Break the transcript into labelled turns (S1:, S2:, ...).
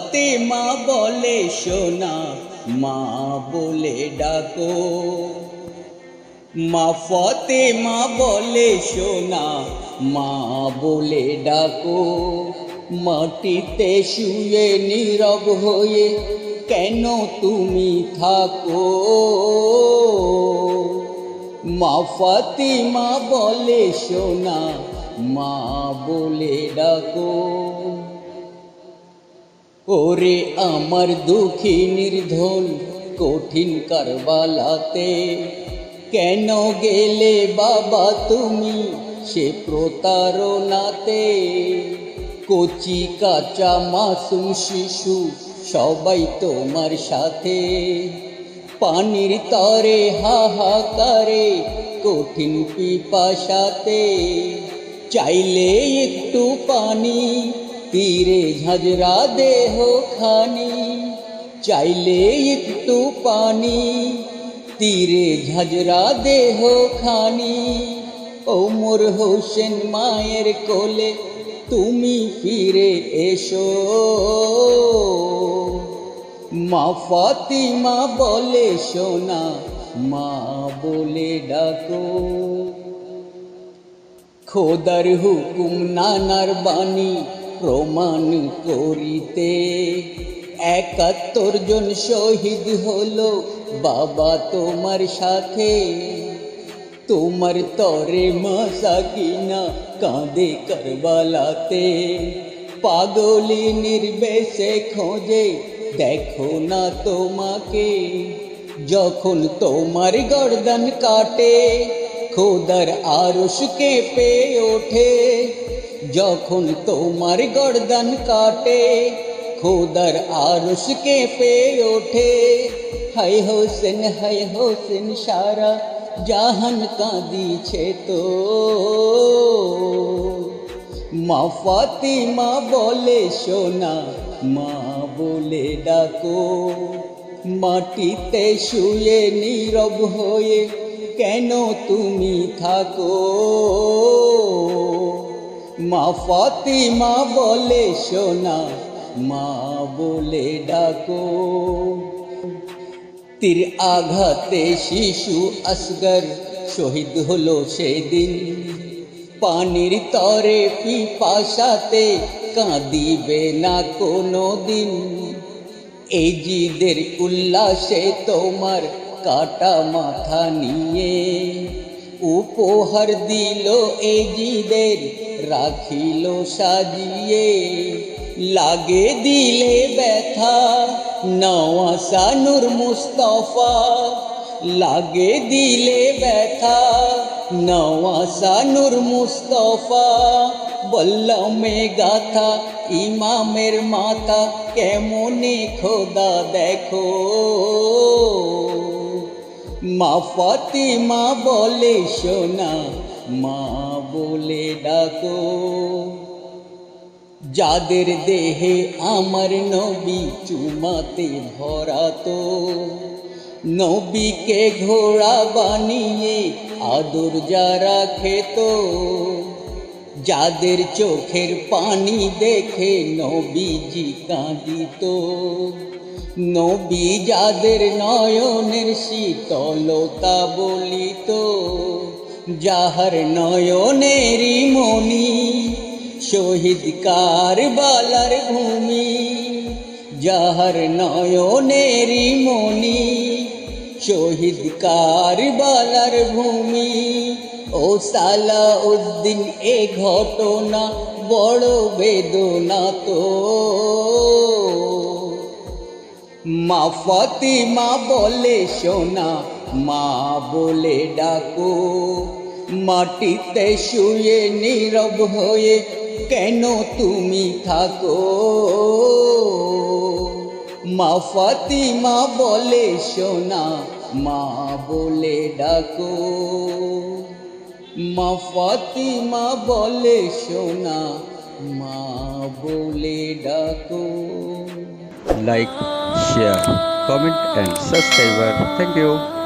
S1: ফতেমা বলে সোনা মা বলে ডাকো। মা ফতেমা বলে সোনা মা বলে ডাকো। মাটিতে শুয়ে নীরব হয়ে কেন তুমি থাকো? মা ফাতিমা বলে সোনা মা বলে ডাকো। ওরে আমার দুঃখী নির্ধন কঠিন কারবালাতে, কেন গেলে বাবা তুমি সে প্রতারণাতে? কচি কাঁচা মাসুম শিশু সবাই তোমার সাথে, পানির তরে হাহাকারে কঠিন পিপাসাতে, চাইলে একটু পানি তীরে ঝাঁঝরা দেহ খানি, চাইলে একটু পানি। তীরে ঝাঁঝরা দেহ খানি, ওমর হোসেন মায়ের কোলে তুমি ফিরে এসো। মা ফাতিমা বলে, সোনা, মা বলে ডাকো। খোদার হুকুম নানার বাণী প্রমাণ করিতে। একাত্তর জন শহীদ হলো বাবা তোমার সাথে। তোমার তরে মাসাকিনা কাঁদে করবালাতে। পাগলি নির্বেশে খোঁজে, দেখো না তোমাকে। যখন তোমার গর্দন কাটে, খোদার আরশ কেঁপে ওঠে। যখন তোমার গর্দন কাটে, খোদার আরশ কেঁপে ওঠে। হাই হোসেন হাই হোসেন, সারা জাহান কাঁদিছে তো। মা ফাতিমা বলে, সোনা, মা বলে ডাকো। মাটিতে শুয়ে নীরব হয়ে কেন তুমি থাকো? মা ফাতিমা বলে সোনা, মা বলে ডাকো। তীর আঘাতে শিশু আসগর শহীদ হলো সেদিন। পানির তরে পিপাসাতে কাঁদিবে না কোনো দিন এই জিদের উল্লাসে তোমার কাটা মাথা নিয়ে উপহার দিল এই জিদের রাখিল সাজিয়ে লাগে দিলে ব্যথা নওয়াসা নূর মুস্তফা লাগে দিলে ব্যথা নওয়াসা নূর মুস্তফা বল্লমে গাথা ইমামের মাথা কেমনে খোদা দেখো মা ফাতিমা বলে সোনা মা বলে ডাকো, যাদের দেহে আমার নবী চুমাতে ভরাতো নবীকে ঘোড়া বানিয়ে আদর যারা খেত, যাদের চোখের পানি দেখে নবীজি কাঁদিত, নবী যাদের নয়নের শীতলতা বলিত যাহার নয়নেরই মনি শহীদ কারবালার ভূমি। যাহার নয়নেরই মনি শহীদ কারবালার ভূমি। ও সালা উদ্দিন এ ঘটনা বড় বেদনা তো মা ফাতিমা বলে সোনা মা বলে ডাকো মাটিতে শুয়ে নীরব হয়ে কেন তুমি থাকো মা ফাতিমা বলে সোনা মা বলে ডাকো মা ফাতিমা বলে সোনা মা বলে ডাকো
S2: like share, comment and subscribe. Thank you.